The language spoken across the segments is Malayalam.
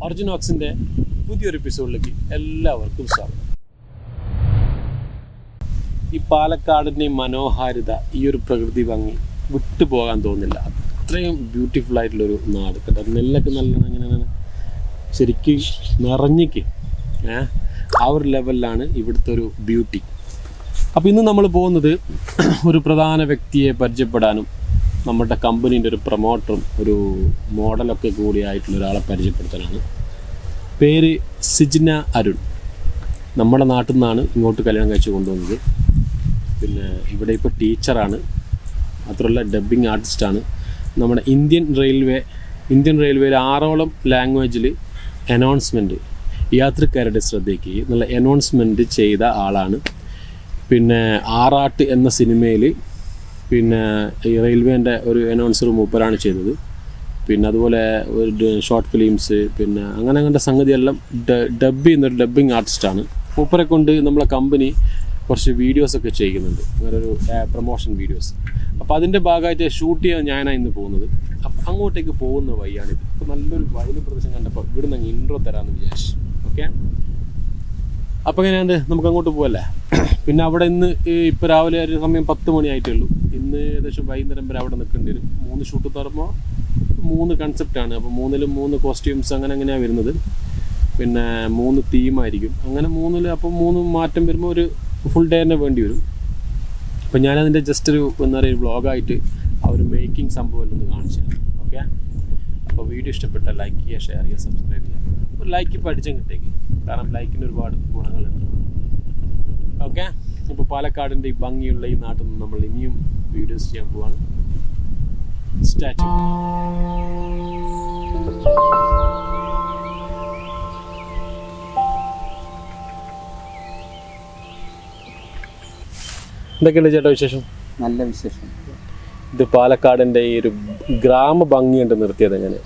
അർജുനോക്സിന്റെ പുതിയൊരു എപ്പിസോഡിലേക്ക് എല്ലാവർക്കും സ്വാഗതം. ഈ പാലക്കാടിന്റെ മനോഹാരിത ഈ ഒരു പ്രകൃതി ഭംഗി വിട്ടുപോകാൻ തോന്നില്ല. അത്രയും ബ്യൂട്ടിഫുൾ ആയിട്ടുള്ളൊരു നാട് കേട്ടോ. നെല്ലൊക്കെ നല്ല അങ്ങനെ ശരിക്കും നിറഞ്ഞിക്ക് ഏ? ആ ഒരു ലെവലിലാണ് ഇവിടുത്തെ ഒരു ബ്യൂട്ടി അപ്പോൾ ഇന്ന് നമ്മൾ പോകുന്നത് ഒരു പ്രധാന വ്യക്തിയെ പരിചയപ്പെടാനും നമ്മുടെ കമ്പനീന്റെ ഒരു പ്രൊമോട്ടറും ഒരു മോഡലൊക്കെ കൂടിയായിട്ടുള്ള ഒരാളെ പരിചയപ്പെടുത്താനാണ് പേര് സിജ്ന അരുൺ. നമ്മുടെ നാട്ടിൽ നിന്നാണ് ഇങ്ങോട്ട് കല്യാണം കഴിച്ച് കൊണ്ടുവന്നത്. പിന്നെ ഇവിടെ ഇപ്പോൾ ടീച്ചറാണ്. മാത്രമല്ല ഡബ്ബിംഗ് ആർട്ടിസ്റ്റാണ്. നമ്മുടെ ഇന്ത്യൻ റെയിൽവേ ഇന്ത്യൻ റെയിൽവേയിൽ ആറോളം ലാംഗ്വേജിൽ അനൗൺസ്മെന്റ് യാത്രക്കാരുടെ ശ്രദ്ധയ്ക്ക് എന്നുള്ള അനൗൺസ്മെന്റ് ചെയ്ത ആളാണ്. പിന്നെ ആറാട്ട് എന്ന സിനിമയിൽ പിന്നെ ഈ റെയിൽവേന്റെ ഒരു അനൗൺസർ മൂപ്പരാണ് ചെയ്തത്. പിന്നെ അതുപോലെ ഒരു ഷോർട്ട് ഫിലിംസ് പിന്നെ അങ്ങനെ അങ്ങനത്തെ സംഗതിയെല്ലാം ഡബ് ചെയ്യുന്ന ഒരു ഡബ്ബിങ് ആർട്ടിസ്റ്റാണ് മൂപ്പരെ കൊണ്ട് നമ്മളെ കമ്പനി കുറച്ച് വീഡിയോസൊക്കെ ചെയ്യുന്നുണ്ട്. അങ്ങനെ ഒരു പ്രൊമോഷൻ വീഡിയോസ് അപ്പോൾ അതിന്റെ ഭാഗമായിട്ട് ഷൂട്ട് ചെയ്യാൻ ഞാനാണ് ഇന്ന് പോകുന്നത്. അപ്പം അങ്ങോട്ടേക്ക് പോകുന്ന വഴിയാണിത് അപ്പോൾ നല്ലൊരു വയലും പ്രദേശം കണ്ടപ്പോൾ ഇവിടുന്ന് അങ്ങ് ഇൻട്രോ തരാമെന്ന് വിചാരിച്ചു. ഓക്കെ അപ്പോൾ എങ്ങനെയാണ്ട്? നമുക്ക് അങ്ങോട്ട് പോകല്ലേ പിന്നെ അവിടെ ഇന്ന് ഇപ്പം രാവിലെ ഒരു സമയം പത്ത് മണിയായിട്ടേ ഉള്ളൂ ഇന്ന് ഏകദേശം വൈകുന്നേരം വരെ അവിടെ നിൽക്കേണ്ടി വരും. മൂന്ന് ഷൂട്ട് തുറമ്പോൾ മൂന്ന് കൺസെപ്റ്റാണ് അപ്പോൾ മൂന്നിലും മൂന്ന് കോസ്റ്റ്യൂംസ് അങ്ങനെ അങ്ങനെയാണ് വരുന്നത്? പിന്നെ മൂന്ന് തീമായിരിക്കും അങ്ങനെ മൂന്നിൽ അപ്പോൾ മൂന്ന് മാറ്റം വരുമ്പോൾ ഒരു ഫുൾ ഡേ തന്നെ വേണ്ടി വരും. അപ്പോൾ ഞാനതിന്റെ ജസ്റ്റ് ഒരു എന്താ പറയുക വ്ളോഗായിട്ട് ആ ഒരു മേക്കിംഗ് സംഭവം ഒന്ന് കാണിച്ചു തരാം. ഓക്കെ അപ്പോൾ വീഡിയോ ഇഷ്ടപ്പെട്ട ലൈക്ക് ചെയ്യുക ഷെയർ ചെയ്യുക സബ്സ്ക്രൈബ് ചെയ്യുക. ഒരു ലൈക്ക് കിട്ടേക്ക് കാരണം ലൈക്കിന് ഒരുപാട് ഗുണങ്ങളുണ്ട്. ഓക്കെ? ഇപ്പോൾ പാലക്കാടിന്റെ ഈ ഭംഗിയുള്ള ഈ നാട്ടിൽ നിന്ന് നമ്മൾ ഇനിയും വീഡിയോസ് ചെയ്യാൻ പോവാണ്. സ്റ്റാച്ചു എന്തൊക്കെയുണ്ട് ചേട്ടാ വിശേഷം? നല്ല വിശേഷം. ഇത് പാലക്കാടിന്റെ ഈ ഒരു ഗ്രാമ ഭംഗിയുണ്ട് നിർത്തിയത് എങ്ങനെ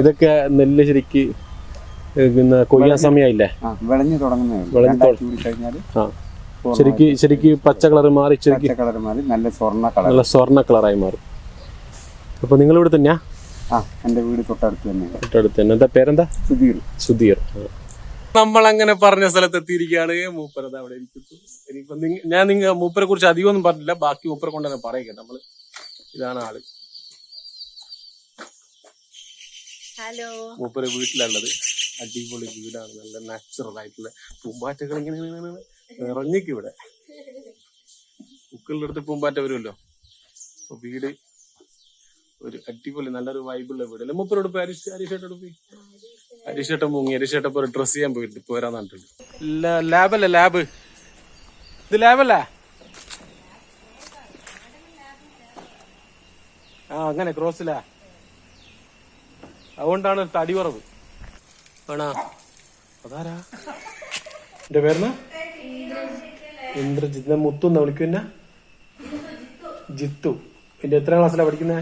ഇതൊക്കെ നെല്ല് ശരിക്ക് പിന്നെ കൊയ്യാൻ സമയമായില്ലേ ആ വിളഞ്ഞു തുടങ്ങുന്നേ ഉള്ളൂ. വിളഞ്ഞ് രണ്ടാഴ്ച കഴിഞ്ഞാൽ ശരിക്ക് ശരിക്ക് പച്ച കളർ മാറി ശരിക്ക് പച്ച കളർ മാറി നല്ല സ്വർണ കളർ നല്ല സ്വർണ കളറായി മാറും. അപ്പോൾ നിങ്ങളിവിടെ തന്നെയാ? വീട് തൊട്ടടുത്ത് തന്നെ. തൊട്ടടുത്ത് തന്നെ. എന്താ പേരെന്താ? സുധീർ. സുധീർ. നമ്മൾ അങ്ങനെ പറഞ്ഞ സ്ഥലത്ത് എത്തിയിരിക്കുകയാണ്. മൂപ്പരത് അവിടെ ഇരിക്കുന്നു. ഇനിയിപ്പോ ഞാൻ നിങ്ങ മൂപ്പരെ കുറിച്ച് അധികം ഒന്നും പറഞ്ഞില്ല ബാക്കി മൂപ്പരെ കൊണ്ട് തന്നെ പറയുക നമ്മൾ ഇതാണ് ആൾ. ഹലോ. മൂപ്പര് വീട്ടിലുള്ളത് അടിപൊളി വീടാണ്. നല്ല നാച്ചുറൽ ആയിട്ടുള്ള പൂമ്പാറ്റകൾ ഇങ്ങനെ നിറഞ്ഞിക്ക് ഇവിടെ. പൂക്കളുടെ അടുത്ത് പൂമ്പാറ്റ വരുമല്ലോ? അപ്പൊ വീട് ഒരു അടിപൊളി നല്ലൊരു വൈബുള്ള വീട്. അല്ലെ മൂപ്പരോട് പോയി ഹരീഷ് ഹരീഷേട്ടോട് പോയി? ഹരീഷേട്ടൻ മുങ്ങി. ഹരീഷേട്ടൻ ഒരു ഡ്രസ് ചെയ്യാൻ പോയിട്ട് ഇപ്പൊ വരാൻ പറഞ്ഞിട്ടുണ്ട്. ലാബല്ലേ ലാബ് ഇത് ലാബല്ലേ ആ അങ്ങനെ ക്രോസിലാ അതുകൊണ്ടാണ് തടി കുറവ് ആണാ? അതാരാ? എന്റെ പേരെന്നാ? ഇന്ദ്രജിത്ത്. ഞാൻ മുത്തു എന്നാ വിളിക്കുന്ന? ജിത്തു. എന്റെ എത്ര ക്ലാസ്സിലാ പഠിക്കുന്നേ?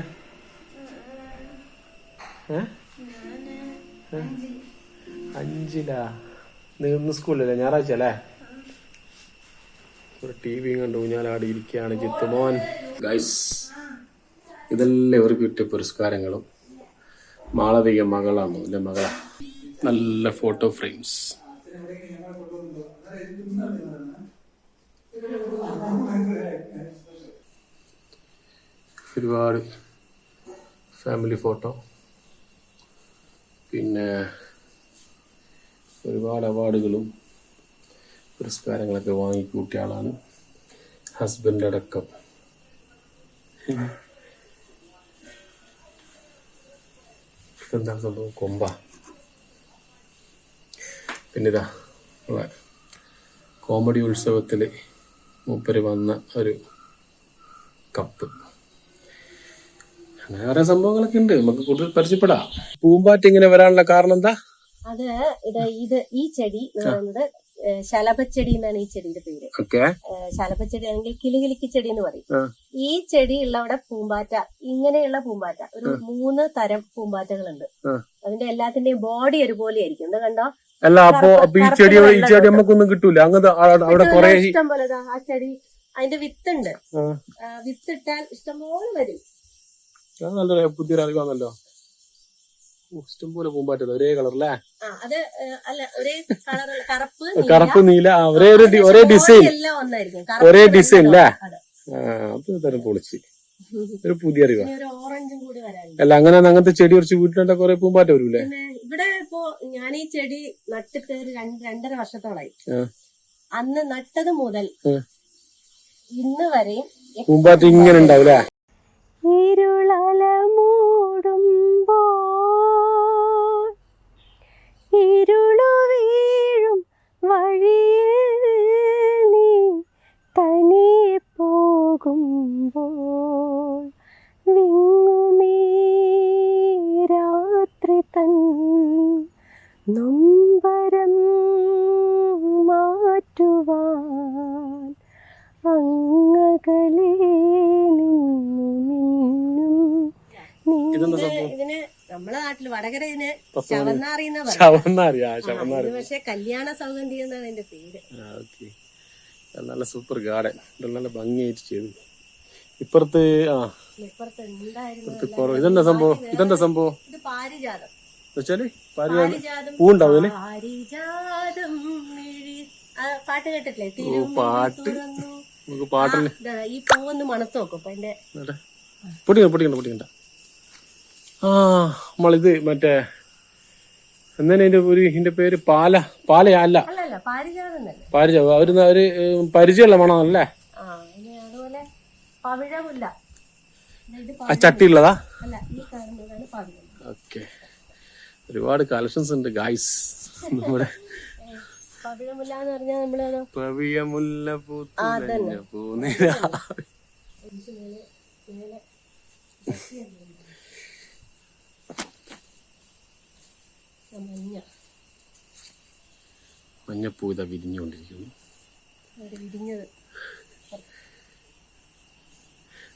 അഞ്ചിലാ. നീന്ന് സ്കൂളിലല്ലേ? ഞായറാഴ്ച അല്ലേ? ഒരു ടി വി കണ്ടു. ആടി ഇരിക്കുകയാണ് ജിത്തു മോൻ. ഗൈസ് ഇതെല്ലാം ഇവർക്ക് കിട്ടിയ പുരസ്കാരങ്ങളും മാളവിക മകളാണ്? എന്റെ മകളാ. നല്ല ഫോട്ടോ ഫ്രെയിംസ് ഒരുപാട് ഫാമിലി ഫോട്ടോ പിന്നെ ഒരുപാട് അവാർഡുകളും പുരസ്കാരങ്ങളൊക്കെ വാങ്ങിക്കൂട്ടിയ ആളാണ് ഹസ്ബൻഡ് അടക്കം. എന്താണ് സംഭവം കൊമ്പ പിന്നെ ഇതാ നമ്മളെ കോമഡി ഉത്സവത്തിൽ മൂപ്പര് വന്ന ഒരു കപ്പ്. അങ്ങനെ വേറെ സംഭവങ്ങളൊക്കെ ഉണ്ട് നമുക്ക് കൂടുതൽ പരിചയപ്പെടാം. പൂമ്പാറ്റ് ഇങ്ങനെ വരാനുള്ള കാരണം എന്താ? അത് ഇത് ഇത് ഈ ചെടി എന്ന് പറയുന്നത് ഏഹ്, ശലഭച്ചെടി എന്നാണ് ഈ ചെടിയുടെ പേര്. ശലഭച്ചെടി ആണെങ്കിൽ കിളികിളിക്ക് ചെടി എന്ന് പറയും. ഈ ചെടി ഉള്ളവിടെ പൂമ്പാറ്റ ഇങ്ങനെയുള്ള പൂമ്പാറ്റ ഒരു മൂന്ന് തരം പൂമ്പാറ്റകളുണ്ട്. അതിന്റെ എല്ലാത്തിന്റെയും ബോഡി ഒരുപോലെ ആയിരിക്കും. എന്താ കണ്ടോ? അല്ല അപ്പൊ ഈ ചെടി ഈ ചെടി നമുക്കൊന്നും കിട്ടൂല. അങ്ങനത്തെ ആ- അവിടെ കുറെ ഇഷ്ടം പോലെ ആ ചെടി. അതിന്റെ വിത്തുണ്ട് വിത്തിട്ടാൽ ഇഷ്ടംപോലെ വരും. പുതിയൊരു അറിവാണല്ലോ. ഇഷ്ടംപോലെ പൂമ്പാറ്റത് ഒരേ കളർ അല്ലേ ആ അത് ഏ, അല്ല ഒരേ കളർ കറുപ്പ് കറുപ്പ് നീല ഒരേ ഒരു. ഒരേ ഡിസൈൻ ഒരേ ഡിസൈൻ അല്ലേ അതെ. തരം പൊളിച്ച് ഒരു പുതിയ അറിവാ. അല്ല അങ്ങനെ അങ്ങനത്തെ ചെടി കുറച്ച് വീട്ടിലുണ്ട കൊറേ പൂമ്പാറ്റ വരൂലേ? ഇവിടെ ഇപ്പോ ഞാൻ ഈ ചെടി നട്ടിട്ട് ഒരു രണ്ടര വർഷത്തോളായി. അന്ന് നട്ടത് മുതൽ. ഇന്ന് വരെയും പൂമ്പാറ്റ ഇങ്ങനെ ഉണ്ടാവൂലേ? ഇരുളല മൂടുമ്പോൾ ഇരുളു വീഴും വഴിയിൽ നീ തനിയെ പോകുമ്പോൾ വിങ്ങുമേ രാത്രി തൻ നൊമ്പരം മാറ്റുവാൻ അങ്ങകലേ നിന്നു മിന്നും ഇതെന്താ നീന്ത- സംഭവം? ചവന്നാറി പക്ഷെ കല്യാണ സൗഗന്ധി എന്നാണ് എന്റെ പേര്. നല്ല സൂപ്പർ ഗാർഡൻ. നല്ല ഭംഗിയായിട്ട് ചെയ്തു. ഇപ്പുറത്ത് ആ. ഇപ്പുറത്ത് ഇതെന്താ സംഭവം? ഇതെന്താ സംഭവം? ഇത് പാരിജാതം. വെച്ചാൽ പാരിജാതം ആ, പാട്ട് കേട്ടിട്ടില്ലേ? പാട്ട്. നമുക്ക് പാട്ടിന് ദാ, ഈ പൂവൊന്ന് മണത്ത് നോക്കും അപ്പൊ എന്റെ പൊടിക്കണ്ട പൊട്ടിക്കണ്ട പൊട്ടിക്കണ്ട ആ നമ്മളിത് മറ്റേ എന്നതിന് അതിന്റെ ഒരു ഇതിന്റെ പേര്? പാല പാലയല്ല. പാരിജ അവർ ഒരു ഏഹ്, പരിചയമുള്ള മണമല്ലേ ആ ചട്ടി ഉള്ളതാ ഓക്കെ. ഒരുപാട് കളക്ഷൻസ് ഉണ്ട് ഗായ്സ് നമ്മുടെ പവിഴമുല്ല അതന്നെ. പൂനില മഞ്ഞ. മഞ്ഞപ്പൂ ഇതാ വിരിഞ്ഞുകൊണ്ടിരിക്കുന്നു. വിരിഞ്ഞത്.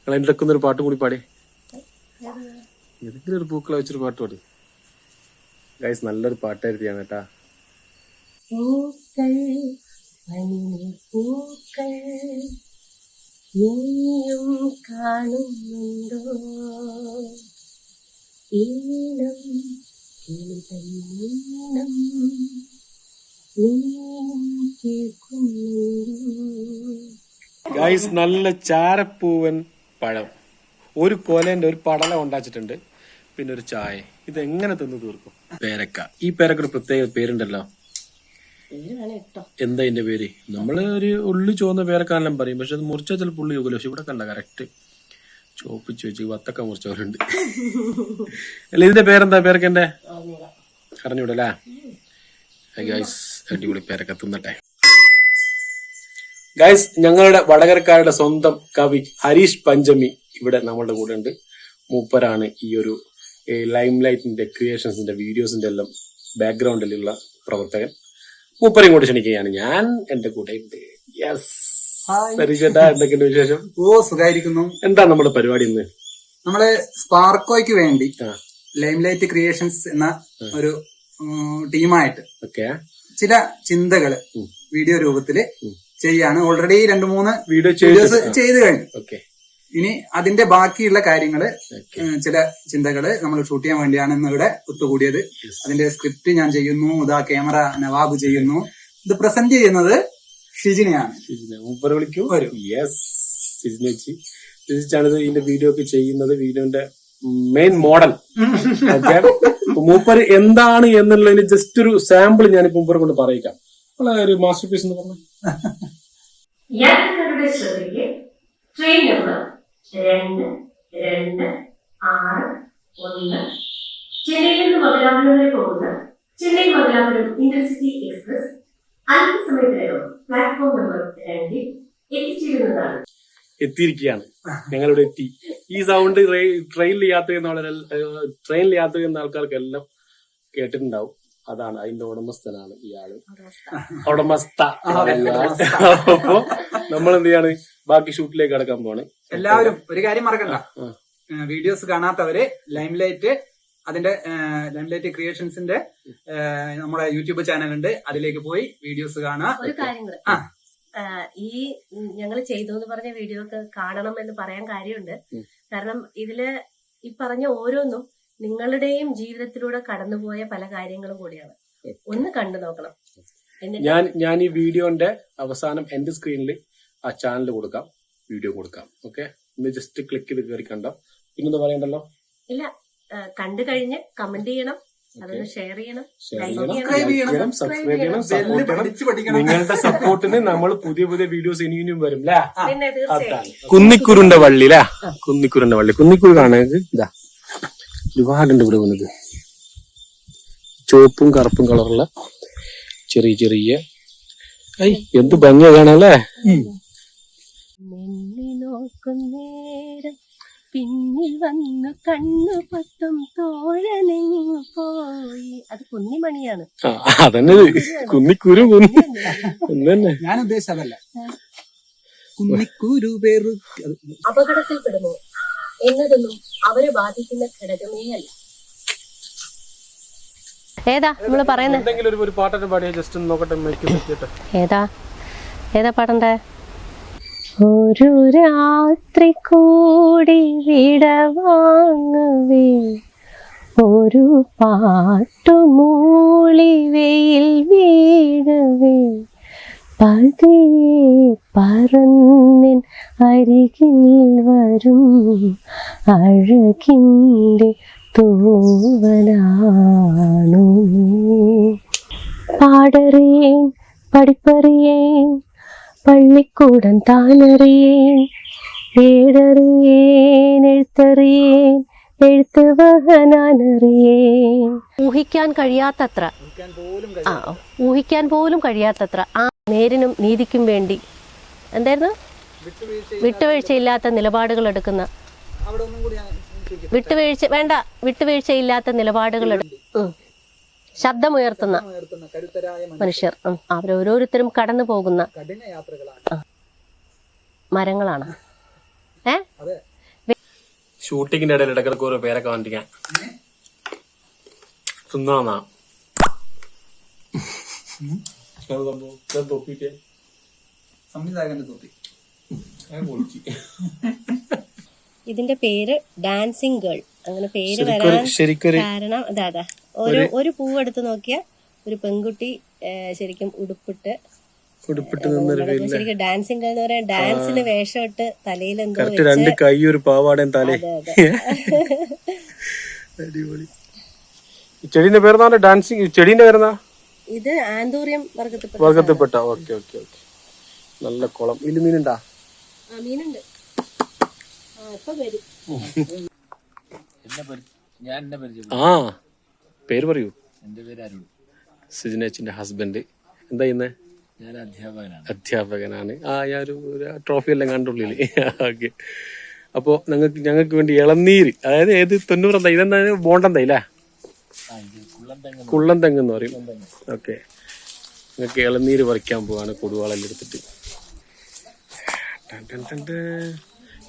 നിങ്ങൾ ഒക്കെ ഒരു പാട്ട് കൂടി പാടി. ഏതെങ്കിലും ഒരു പൂക്കളെ വെച്ചൊരു പാട്ട് പാടി. ഗൈസ് നല്ലൊരു പാട്ടായിരിക്കും കേട്ടാ. പൂക്കൾ പൂക്കൾ നീയും കാണുന്നുണ്ടോ? ഈണം കേൾക്കുന്നുണ്ടോ ഗൈസ് നല്ല ചാരപ്പൂവൻ പഴം. ഒരു കൊലേന്റെ ഒരു പടല ഉണ്ടാച്ചിട്ടുണ്ട് പിന്നെ ഒരു ചായ. ഇത് എങ്ങനെ തിന്നു തീർക്കും? പേരക്ക. ഈ പേരക്ക ഒരു പ്രത്യേക പേരുണ്ടല്ലോ. എന്താ ഇതിന്റെ പേര്? നമ്മൾ ഒരു ഉള്ളി ചുവന്ന പേരക്കാനെല്ലാം പറയും. പക്ഷെ അത് മുറിച്ചാൽ ചിലപ്പോൾ ഉള്ളി ചോക്കില്ല പക്ഷെ ഇവിടെ കണ്ട കറക്റ്റ് ചോപ്പിച്ചു വെച്ച് വത്തക്ക മുറിച്ചവരുണ്ട്. അല്ല ഇതിന്റെ പേരെന്താ? പേരക്കന്റെ അറിഞ്ഞൂടല്ലേ ഗൈസ് അടിപൊളി പേരൊക്കെ തിന്നട്ടെ. ഗൈസ് ഞങ്ങളുടെ വടകരക്കാരുടെ സ്വന്തം കവി ഹരീഷ് പഞ്ചമി ഇവിടെ നമ്മളുടെ കൂടെ ഉണ്ട് മൂപ്പരാണ് ഈ ഒരു ലൈം ലൈറ്റിന്റെ ക്രിയേഷൻസിന്റെ വീഡിയോസിന്റെ എല്ലാം ബാക്ക്ഗ്രൗണ്ടിലുള്ള പ്രവർത്തകൻ. മൂപ്പരെയും കൂടെ ക്ഷണിക്കുകയാണ്. ഞാൻ എന്റെ കൂടെ ഉണ്ട്. യെസ് ചേട്ടാ എന്തൊക്കെയുണ്ട് വിശേഷം? ഓ സുഖായിരിക്കുന്നു. എന്താ നമ്മുടെ പരിപാടി ഇന്ന്? നമ്മൾ സ്പാർക്കോയ്ക്ക് വേണ്ടി ലൈം ലൈറ്റ് ക്രിയേഷൻസ് എന്ന ഒരു ടീമായിട്ട് ഓക്കെ. ചില ചിന്തകൾ വീഡിയോ രൂപത്തിൽ. ചെയ്യാണ്. ഓൾറെഡി രണ്ട് മൂന്ന് വീഡിയോ വീഡിയോസ് ചെയ്ത് കഴിഞ്ഞു. ഓക്കെ. ഇനി അതിന്റെ ബാക്കിയുള്ള കാര്യങ്ങൾ ചില ചിന്തകൾ നമ്മൾ ഷൂട്ട് ചെയ്യാൻ വേണ്ടിയാണ് ഇന്ന് ഇവിടെ ഒത്തുകൂടിയത്. അതിന്റെ സ്ക്രിപ്റ്റ് ഞാൻ ചെയ്യുന്നു. ഇതാ ക്യാമറ നവാബ് ചെയ്യുന്നു. ഇത് പ്രസന്റ് ചെയ്യുന്നത് ഷിജിനെയാണ്. ഇതിന്റെ വീഡിയോ ഒക്കെ ചെയ്യുന്നത്. വീഡിയോന്റെ മെയിൻ മോഡൽ മൂപ്പര് എന്താണ് എന്നുള്ളതിന് ജസ്റ്റ് ഒരു സാമ്പിൾ ഞാൻ മൂപ്പരെ കൊണ്ട് പറയിക്കാം. നമ്മളെ ഒരു മാസ്റ്റർ പീസ് എന്ന് പറഞ്ഞു ശ്രദ്ധയ്ക്ക് ട്രെയിൻ നമ്പർ രണ്ട് രണ്ട് ആറ് ഒന്ന് ചെന്നൈയിൽ നിന്ന് മംഗലാപുരമായി പോകുന്ന ചെന്നൈ മംഗലാപുരം ഇന്റർസിറ്റി എക്സ്പ്രസ് അല്പസമയത്തിനകം പ്ലാറ്റ്ഫോം നമ്പർ രണ്ടിൽ എത്തിച്ചേരുന്നതാണ്. എത്തിയിരിക്കുകയാണ്. ഞങ്ങളിവിടെ എത്തി. ഈ സൗണ്ട് ട്രെയിനിൽ യാത്ര ചെയ്യുന്ന വളരെ ട്രെയിനിൽ യാത്ര ചെയ്യുന്ന ആൾക്കാർക്കെല്ലാം കേട്ടിട്ടുണ്ടാവും. അതാണ് അതിന്റെ ഉടമസ്ഥനാണ് ഇയാൾ. ഉടമസ്ഥ. അപ്പൊ നമ്മൾ എന്ത് ചെയ്യാണ് ബാക്കി ഷൂട്ടിലേക്ക് കടക്കാൻ പോണ്. എല്ലാവരും ഒരു കാര്യം മറക്കണ്ട. വീഡിയോസ് കാണാത്തവര് ലൈംലൈറ്റ് അതിന്റെ ലൈംലൈറ്റ് ക്രിയേഷൻസിന്റെ നമ്മുടെ യൂട്യൂബ് ചാനൽ ഉണ്ട് അതിലേക്ക് പോയി വീഡിയോസ് കാണുക ഈ ഞങ്ങൾ ചെയ്തു എന്ന് പറഞ്ഞ വീഡിയോ ഒക്കെ കാണണം എന്ന് പറയാൻ കാര്യമുണ്ട്. കാരണം ഇതിൽ ഈ പറഞ്ഞ ഓരോന്നും നിങ്ങളുടെയും ജീവിതത്തിലൂടെ കടന്നുപോയ പല കാര്യങ്ങളും കൂടിയാണ്. ഒന്ന് കണ്ടു നോക്കണം. ഞാൻ ഞാൻ ഈ വീഡിയോന്റെ അവസാനം എന്റെ സ്ക്രീനിൽ ആ ചാനൽ കൊടുക്കാം വീഡിയോ കൊടുക്കാം. ഓക്കെ? ഒന്ന് ജസ്റ്റ് ക്ലിക്ക് ചെയ്ത് കയറി കണ്ടോ പിന്നെന്താ പറയണ്ടല്ലോ? ഇല്ല കണ്ടു കഴിഞ്ഞ് കമന്റ് ചെയ്യണം. അതൊന്ന് ഷെയർ ചെയ്യണം. ചെയ്യണം സബ്സ്ക്രൈബ് ചെയ്യണം ബെല്ല് സപ്പോർട്ട് ചെയ്യണം. നിങ്ങളുടെ സപ്പോർട്ടിന് നമ്മൾ പുതിയ പുതിയ വീഡിയോസ് ഇനി ഇനിയും വരും അല്ലേ പിന്നെ തീർച്ചയായും. കുന്നിക്കുരുന്റെ വള്ളി അല്ലേ കുന്നിക്കുരുന്റെ വള്ളി. കുന്നിക്കുരു കാണാൻ ഇതാ. ഒരുപാടുണ്ട് ഇവിടെ വന്നത്. ചുവപ്പും കറുപ്പും കളറുള്ള ചെറിയ ചെറിയ. ഐ എന്ത് ഭംഗിയാണല്ലേ കാണാല്ലേ പിന്നിൽ വന്നു കണ്ണു പത്തും തോഴനെങ്ങു പോയി. അത് കുന്നിമണിയാണ്. അതന്നെ കുന്നിക്കുരു കുന്നി ഞാൻ ഉദ്ദേശിച്ചത് അതല്ല. കുന്നിക്കൂരു പേരു അപകടത്തിൽപ്പെടുമോ എന്നതൊന്നും അവരെ ബാധിക്കുന്ന ഘടകമേ അല്ല. ഏതാ നമ്മൾ പറയുന്നത് ഏതാ? ഏതാ പാടണ്ടേ? ഒരു രാത്രി കൂടി വിടവാങ്ങവേ ഒരു പാട്ടുമൂളി വെയിൽ വീഴവേ പതിയെ പറന്നിൻ അരികിൽ വരും അഴകിന്റെ തൂവലാണു. പാടറിയേൻ പഠിപ്പറിയേൻ പള്ളിക്കൂടം താനറിയേൻ ഏഴറിയേൻ എഴുത്തറിയേൻ എഴുത്ത് വഹനാനറിയേൻ. ഊഹിക്കാൻ കഴിയാത്തത്ര. ആ ഊഹിക്കാൻ പോലും കഴിയാത്തത്ര. ആ നേരിനും നീതിക്കും വേണ്ടി എന്തായിരുന്നു? വിട്ടുവീഴ്ചയില്ലാത്ത നിലപാടുകൾ എടുക്കുന്ന. അവിടെ ഒന്നും കൂടി ഞാൻ ചോദിക്കട്ടെ. വിട്ടുവീഴ്ച വേണ്ട വിട്ടുവീഴ്ചയില്ലാത്ത നിലപാടുകൾ എടു- ഉം. ശബ്ദമുയർത്തുന്ന മനുഷ്യർ. അവരോരോരുത്തരും കടന്നു പോകുന്ന മരങ്ങളാണ്. ഏ? ഷൂട്ടിങ്ങിന്റെ ഇടയിൽ ഇടക്കിടക്ക് ഓരോ പേരൊക്കെ തിന്നാന്നാ. തൊപ്പി. ഇതിന്റെ പേര് ഡാൻസിങ് ഗേൾ അങ്ങനെ പേര് വരാൻ കാരണം അതാ അതാ. ഒരു ഒരു പൂവെടുത്ത് നോക്കിയ ഒരു പെൺകുട്ടി ശരിക്കും ഉടുപ്പിട്ട് ഉടുപ്പിട്ട് ശരിക്കും ഡാൻസിങ് എന്ന് പറയാൻ ഡാൻസിന് വേഷമിട്ട് തലയിൽ എന്തോ രണ്ട് കൈ ഒരു പാവാടയും തലേ. അടിപൊളി. ചെടീന്റെ പേരെന്താ ഡാൻസിങ് ചെടീന്റെ പേരെന്താ ഇത് ആന്തൂറിയം വർഗത്തിൽപ്പെട്ട വർഗത്തിൽപ്പെട്ട. Okay okay okay. നല്ല കുളം. ഇതിൽ മീനുണ്ടാ? മീനുണ്ട്. ആ ഇപ്പൊ വരും. ഞാൻ എന്നെ പരിചയം ആ. പേര് പറയൂ. എന്റെ പേര് അരുൺ. സിജിനേച്ചിന്റെ ഹസ്ബൻഡ് എന്താ ഇന്ന് ഞാൻ അധ്യാപകനാണ്. അധ്യാപകനാണ്. ആ ഞാൻ ഒരു ട്രോഫി എല്ലാം കണ്ടുള്ളിൽ ഓക്കെ. അപ്പോ ഞങ്ങൾക്ക് ഞങ്ങൾക്ക് വേണ്ടി ഇളനീര്. അതായത് ഏത് തൊണ്ണൂറ് എന്താ? ഇതെന്താ? ബോണ്ടം തൈ അല്ലേ? കുള്ളൻ തെങ്ങ് എന്ന് പറയും. ഓക്കെ. നിങ്ങൾക്ക് ഇളനീര് പറിക്കാൻ പോവാണ് കൊടുവാളെല്ലാം എടുത്തിട്ട്.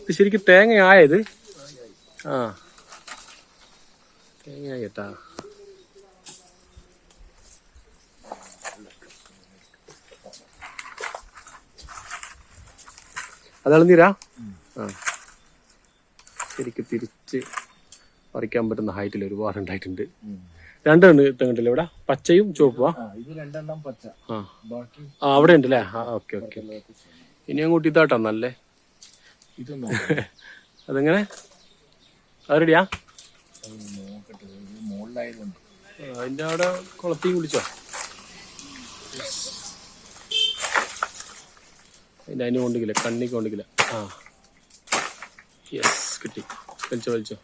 ഇത് ശരിക്കും തേങ്ങ ആയത് ആ. തേങ്ങ ആയിട്ടാ അത് ഇളനീരാ ആ. ശരിക്കും തിരിച്ച് പറിക്കാൻ പറ്റുന്ന ഹൈറ്റിൽ ഒരുപാട് ഉണ്ടായിട്ടുണ്ട് രണ്ടെണ്ണം തെങ്ങിട്ടില്ല ഇവിടെ? പച്ചയും ചുവപ്പുവാ ആ ആ. അവിടെ ഉണ്ട് അല്ലേ ആ ഓക്കെ ഓക്കെ ഇനി അങ്ങോട്ട് ഇതാട്ടാ നല്ലേ? അതെങ്ങനെ? മുകളിലായതുകൊണ്ട്. അതിന്റെ അവിടെ കുളത്തിയും കുളിച്ചോ അതിന്റെ അതിന് കൊണ്ടിക്കില്ല കണ്ണിക്ക് കൊണ്ടിക്കില്ല ആ. യെസ് കിട്ടി. വലിച്ചോ വലിച്ചോ.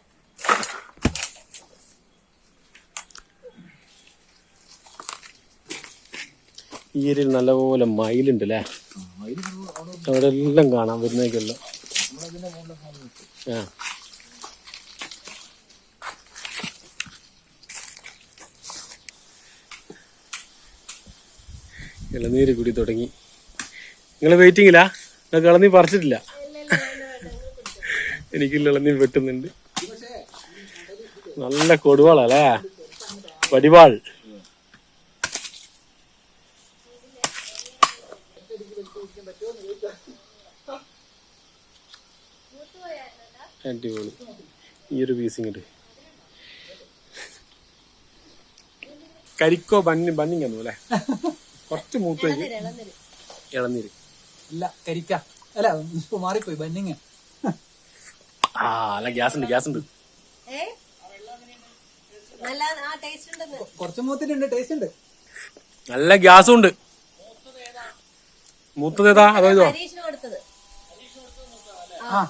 ഈ ഏരിയയിൽ നല്ലപോലെ മയിലുണ്ട് അല്ലേ? അവിടെ എല്ലാം കാണാം വരുന്നേക്കല്ലോ ആ. ഇളനീര് കുടി തുടങ്ങി. നിങ്ങൾ വെയിറ്റിങ്ങിലാ നിങ്ങൾക്ക് ഇളനീ പറിച്ചിട്ടില്ല? എനിക്ക് ഇളനീ വെട്ടുന്നുണ്ട്. നല്ല കൊടുവാളല്ലേ വടിവാൾ അടിപൊളി. ഈ ഒരു പീസ് ഇങ്ങോട്ട് കരിക്കോ ബണ്ണി ബണ്ണിങ്ങന്നു അല്ലേ? കുറച്ച് മൂത്തേക്ക്. ഇളനീര് ഇല്ല കരിക്ക. അല്ല ഇപ്പൊ മാറിപ്പോയി ബന്നിങ്. ആ അല്ല ഗ്യാസ് ഉണ്ട് ഗ്യാസ് ഉണ്ട് ഏ? നല്ല ആ ടേസ്റ്റ് ഉണ്ടെന്ന്. കുറച്ച് മൂത്തിട്ടുണ്ട് ടേസ്റ്റ് ഉണ്ട്. നല്ല ഗ്യാസും ഉണ്ട് മൂത്തത് ഏതാ? അതോ ഇതോ? ആ.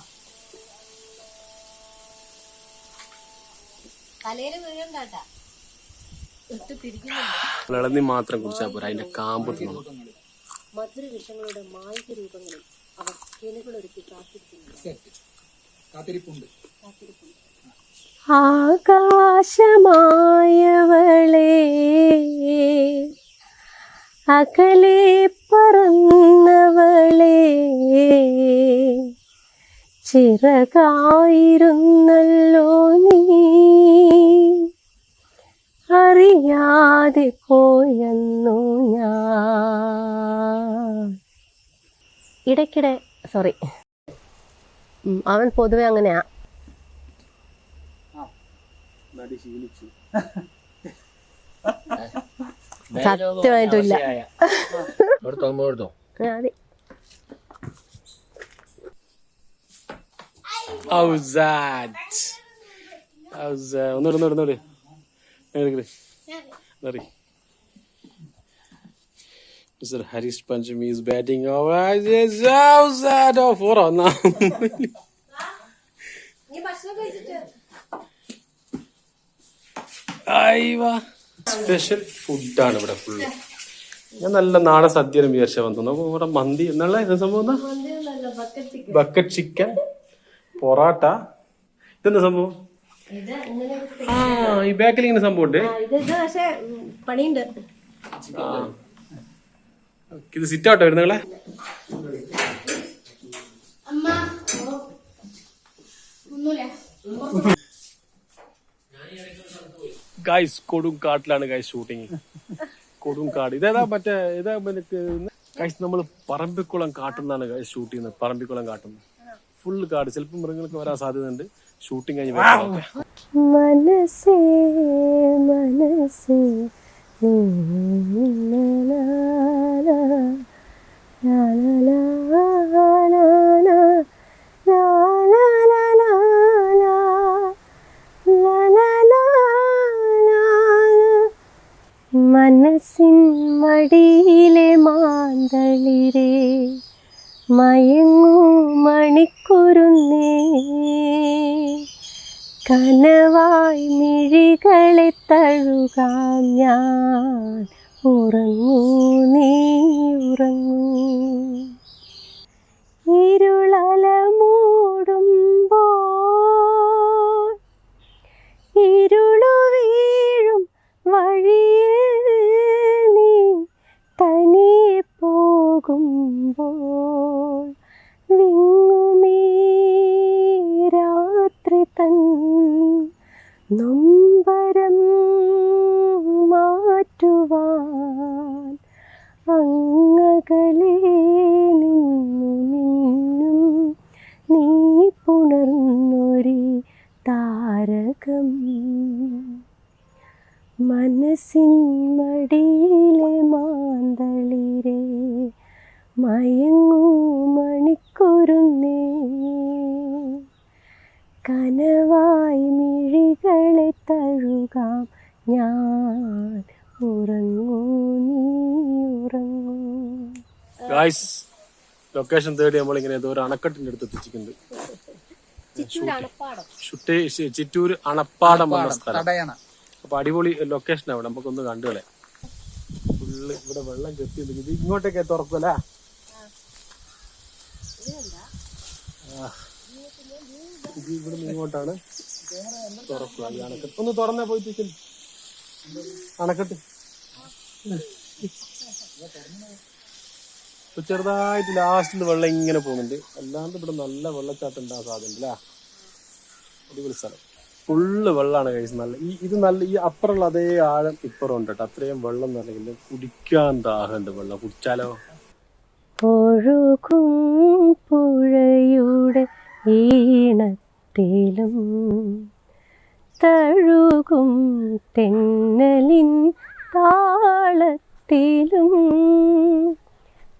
ഇളനീ മാത്രം കുടിച്ചാൽ പോരാ അതിന്റെ കാമ്പ് തിന്നണം. മധുര വിഷങ്ങളുടെ മായിക രൂപങ്ങളിൽ അവർ കിളികളൊരുക്കി കാത്തിരിക്കുന്നു ആകാശമായവളെ അകലെ പറന്നവളെ ചിറകായിരുന്നല്ലോ നീ. അറിയാതെ പോയെന്നു ഞാൻ ഇടയ്ക്കിടെ സോറി അവൻ പൊതുവെ അങ്ങനെയാ സത്യമായിട്ടില്ല How's that? How's that? ഒന്നൂടെ ഒന്നൂടെ ഒന്നൂടെ. Mr. Harish Panchami is batting over. Yes, how's that? Oh, four on now. Special ഫുഡാണ് ഇവിടെ ഫുള്ള് ഞാൻ നല്ല നാടൻ സദ്യ വിചാരിച്ച വന്നു അപ്പൊ ഇവിടെ മന്തി എന്നുള്ള ഇത് സംഭവം ബക്കറ്റ് ചിക്കൻ പൊറാട്ട. ഇതെന്താ സംഭവം? ആ ഈ ബാക്കിൽ ഇങ്ങനെ സംഭവം ഉണ്ട് പക്ഷെ പണിയുണ്ട്. ഇത് സിറ്റ് ഔട്ടോ വരുന്നങ്ങളെ ഗൈസ് കൊടും കാട്ടിലാണ് ഗൈസ് ഷൂട്ടിങ് കൊടും കാട്. ഇതേതാ മറ്റേ ഇതാ ഗൈസ് നമ്മൾ പറമ്പിക്കുളം കാട്ടുന്നാണ് ഗൈസ് ഷൂട്ട് ചെയ്യുന്നത് പറമ്പിക്കുളം കാട്ടുന്നത്. ഫുൾ കാട്. ചിലപ്പോൾ മൃഗങ്ങൾക്ക് വരാൻ സാധ്യതയുണ്ട്. ഷൂട്ടിങ് കഴിഞ്ഞ് വരുന്നതൊക്കെ. മനസ്സേ മനസ്സേ മനസ്സിൻ മടിയിലെ മാന്തളിരേ മയങ്ങൂ മണിക്കുരുന്നേ കനവായി മിഴികളെ തഴുകാം ഞാൻ ഉറങ്ങൂ നീ ഗായ്സ് ലൊക്കേഷൻ തേടി നമ്മളിങ്ങനെ ഏതോ ഒരു അണക്കെട്ടിന്റെ അടുത്ത് എത്തിച്ചിട്ടുണ്ട്. ചിറ്റൂർ ചിറ്റൂര് അണപ്പാടം എന്ന സ്ഥലം. അപ്പൊ അടിപൊളി ലൊക്കേഷൻ അവിടെ. നമുക്കൊന്ന് കണ്ടുകളെ ഫുള്ള് ഇവിടെ വെള്ളം കെട്ടി നിൽക്കുന്നു. ഇത് ഇങ്ങോട്ടേക്ക് തുറക്കൂല ഇത് ഇവിടെ നിന്ന് ഇങ്ങോട്ടാണ് തുറക്കുക. ഈ അണക്കെട്ട്. ഒന്ന് തുറന്നേ പോയിട്ട് അണക്കെട്ട്. ഇപ്പൊ ചെറുതായിട്ട് ലാസ്റ്റിൽ വെള്ളം ഇങ്ങനെ പോകുന്നുണ്ട്. അല്ലാണ്ട് ഇവിടെ നല്ല വെള്ളച്ചാട്ടം ഉണ്ടാകാൻ സാധ്യത അല്ലേ അടിപൊളി സ്ഥലം. ഫുള്ള് വെള്ളമാണ് കഴിച്ചത് നല്ല ഈ ഇത് നല്ല ഈ അപ്പുറമുള്ള അതേ ആഴം ഇപ്പുറം ഉണ്ട് കേട്ടോ അത്രയും വെള്ളം എന്നല്ലെങ്കിൽ കുടിക്കാൻ ദാഹമുണ്ട് വെള്ളം. കുടിച്ചാലോ? ഒഴുകും പുഴയുടെ ഈണത്തിലും തഴുകും തെന്നലിൻ താളത്തിലും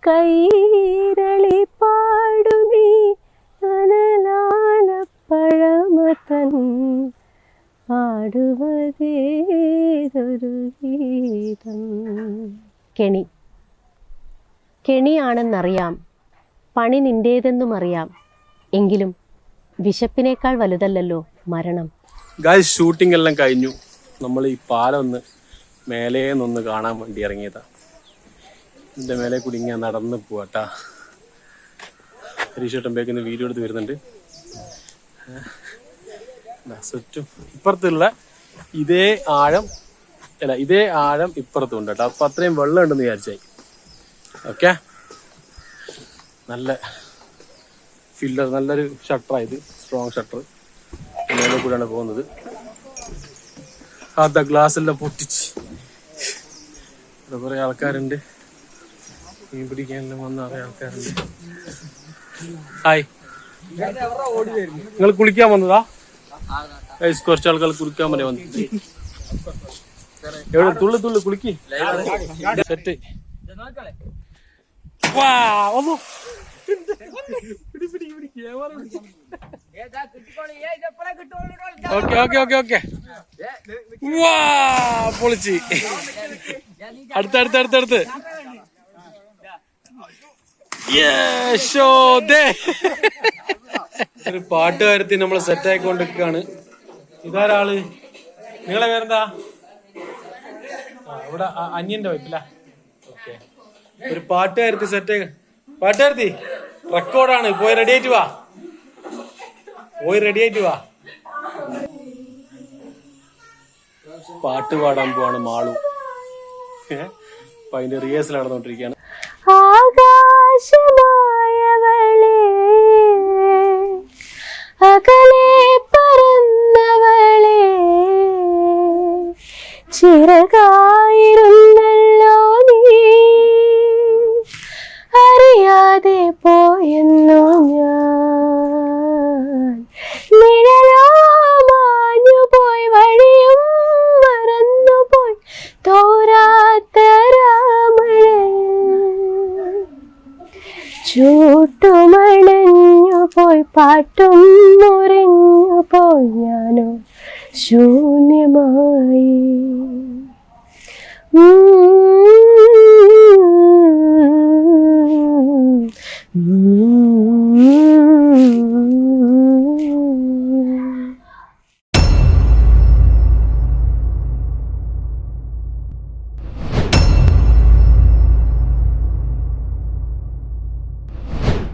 കൈരളി പാടുമീ അനലാല പഴമതൻ പാടുവതേതൊരു ഗീതം. കെണി. കെണിയാണെന്നറിയാം. പണി നിന്റേതെന്നും അറിയാം. എങ്കിലും വിശപ്പിനേക്കാൾ വലുതല്ലല്ലോ മരണം. ഗായ്സ് ഷൂട്ടിംഗ് എല്ലാം കഴിഞ്ഞു. നമ്മൾ ഈ പാലം ഒന്ന് നിന്നൊന്ന് കാണാൻ വേണ്ടി ഇറങ്ങിയതാ. ഇതിന്റെ മേലെ കൂടി ഇങ്ങനെ നടന്ന് പോവാട്ടാ. ഹരീഷ് ബേക്കുന്ന വീഡിയോ എടുത്ത് വരുന്നുണ്ട്. സ്വറ്റും ഇപ്പുറത്തുള്ള ഇതേ ആഴം അല്ല ഇതേ ആഴം ഇപ്പുറത്തും ഉണ്ട് കേട്ടോ. അപ്പൊ അത്രയും വെള്ളം ഉണ്ടെന്ന് വിചാരിച്ചായി. ഓക്കെ? നല്ല ഫില്ലർ നല്ലൊരു ഷട്ടറായത് സ്ട്രോങ് ഷട്ടർ മേലെ കൂടെയാണ് പോകുന്നത്. അതാ ഗ്ലാസ് എല്ലാം പൊട്ടിച്ച്. കുറെ ആൾക്കാരുണ്ട്. മീൻ പിടിക്കാനെല്ലാം വന്ന കുറെ ആൾക്കാരുണ്ട്. ഹായ്. നിങ്ങൾ കുളിക്കാൻ വന്നതാ? കുറച്ച് ആൾക്കാർ കുളിക്കാൻ വരെ വന്നു. എവിടെ? തുള്ളു തുള്ളു കുളിക്ക്. സെറ്റ് വാ വന്നു. ഓക്കെ ഓക്കെ ഓക്കെ ഓക്കെ വാ പൊളിച്ച്. അടുത്ത് അടുത്ത് അടുത്ത് അടുത്ത്. യേശോദേ. ഒരു പാട്ടുകാരത്തി നമ്മൾ സെറ്റ് ആയിക്കൊണ്ടിരിക്കുകയാണ്. ഇതാരാൾ? നിങ്ങളെ പേരെന്താ? ആ ഇവിടെ അന്യന്റെ വൈപ്പില്ല ഓക്കെ ഒരു പാട്ടുകാരത്തി സെറ്റ് പാട്ടുകാരത്തി റെക്കോർഡാണ് പോയി റെഡി ആയിട്ട് വാ. പോയി റെഡി ആയിട്ട് വാ. പാട്ട് പാടാൻ പോവാണ് മാളു? അപ്പൊ അതിന്റെ റിഹേഴ്സൽ നടന്നുകൊണ്ടിരിക്കുകയാണ്. ആകാശമായവളെ. നീ. അറിയാതെ പോയെന്നു ഞാൻ.